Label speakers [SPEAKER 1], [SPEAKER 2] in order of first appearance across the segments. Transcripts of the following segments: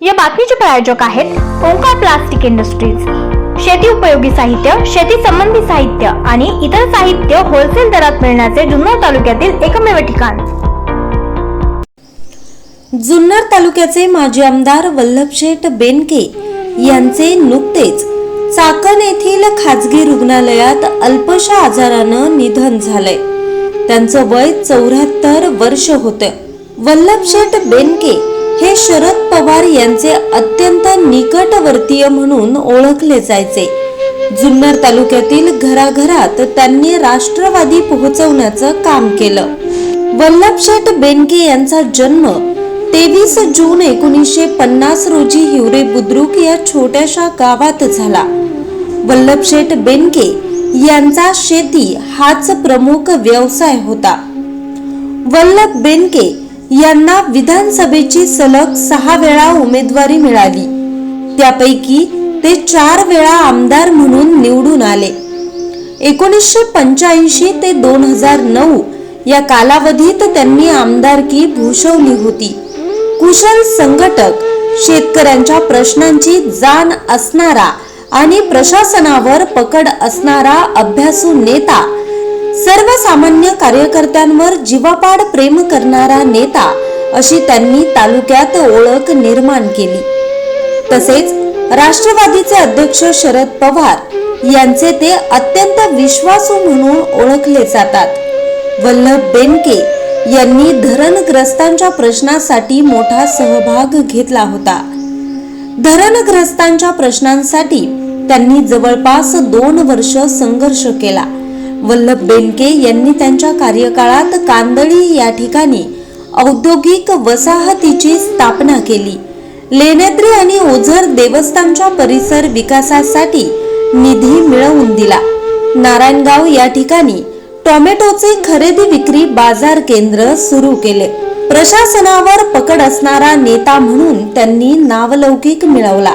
[SPEAKER 1] या बातमीचे प्रायोजक आहेत ओंकार प्लास्टिक इंडस्ट्रीज. शेती उपयोगी साहित्य शेती संबंधी साहित्य आणि इतर साहित्य होलसेल दरात मिळण्याचे जुन्नर तालुक्यातील एकमेव ठिकाण.
[SPEAKER 2] जुन्नर तालुक्याचे माजी आमदार वल्लभशेठ बेनके यांचे नुकतेच चाकण येथील खाजगी रुग्णालयात अल्पशा आजारानं निधन झालंय. त्यांचं वय चौऱ्याहत्तर वर्ष होतं. वल्लभशेठ बेनके हे शरद पवार यांचे अत्यंत निकटवर्तीय म्हणून ओळखले जायचे. जुन्नर तालुक्यातील घराघरात त्यांनी राष्ट्रवादी पोहोचवण्याचं काम केलं. वल्लभशेठ बेनके यांचा जन्म तेवीस जून एकोणीसशे पन्नास रोजी हिवरे बुद्रुक या छोट्याशा गावात झाला. वल्लभशेठ बेनके यांचा शेती हाच प्रमुख व्यवसाय होता. वल्लभ बेनके यांना विधानसभेची सलग सहा वेळा उमेदवारी मिळाली. त्यापैकी ते चार वेळा आमदार म्हणून निवडून आले. एकोणीसशे पंच्याऐंशी ते दोन हजार नऊ या कालावधीत त्यांनी आमदारकी भूषवली होती. कुशल संघटक शेतकऱ्यांच्या प्रश्नांची जाण असणारा आणि प्रशासनावर पकड असणारा अभ्यासू नेता सर्वसामान्य कार्यकर्त्यांवर जीवापाड प्रेम करणारा नेता अशी त्यांनी तालुक्यात ओळख निर्माण केली. तसेच राष्ट्रवादीचे अध्यक्ष शरद पवार यांचे ते अत्यंत विश्वासू म्हणून ओळखले जातात. वल्लभ बेनके यांनी धरणग्रस्तांच्या प्रश्नासाठी मोठा सहभाग घेतला होता. धरणग्रस्तांच्या प्रश्नांसाठी त्यांनी जवळपास दोन वर्ष संघर्ष केला. वल्लभ बेनके यांनी त्यांच्या कार्यकाळात कांदळी या ठिकाणी औद्योगिक वसाहतीची स्थापना केली. लेण्याद्री आणि ओझर देवस्थानच्या परिसर विकासासाठी निधी मिळवून दिला. नारायणगाव या ठिकाणी टोमॅटोचे खरेदी विक्री बाजार केंद्र सुरू केले. प्रशासनावर पकड असणारा नेता म्हणून त्यांनी नावलौकिक मिळवला.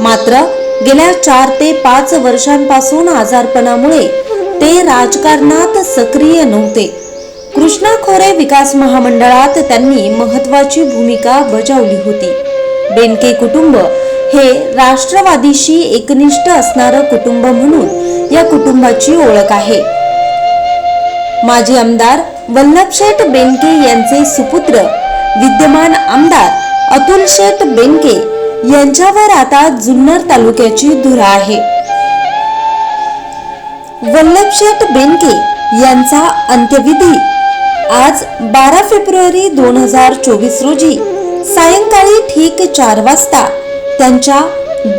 [SPEAKER 2] मात्र गेल्या चार ते पाच वर्षांपासून आजारपणामुळे ते राजकारणात सक्रिय नव्हते. कृष्णा खोरे विकास महामंडळात त्यांनी महत्वाची भूमिका बजावली होती. बेनके कुटुंब हे राष्ट्रवादीशी एकनिष्ठ असणारं कुटुंब म्हणून या कुटुंबाची ओळख आहे. माजी आमदार वल्लभशेठ बेनके यांचे सुपुत्र विद्यमान आमदार अतुल शेठ बेनके यांच्यावर आता जुन्नर तालुक्याची धुरा आहे. वल्लभशेठ बेनके यांचा अंत्यविधी. आज बारा फेब्रुवारी दोन हजार चोवीस रोजी सायंकाळी ठीक चार वाजता त्यांच्या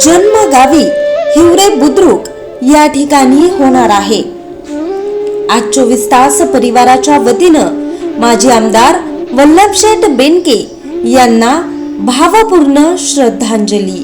[SPEAKER 2] जन्मगावी हिवरे बुद्रुक या ठिकाणी होणार आहे. आज चोवीस तास परिवाराच्या वतीनं माजी आमदार वल्लभशेठ बेनके यांना भावपूर्ण श्रद्धांजली.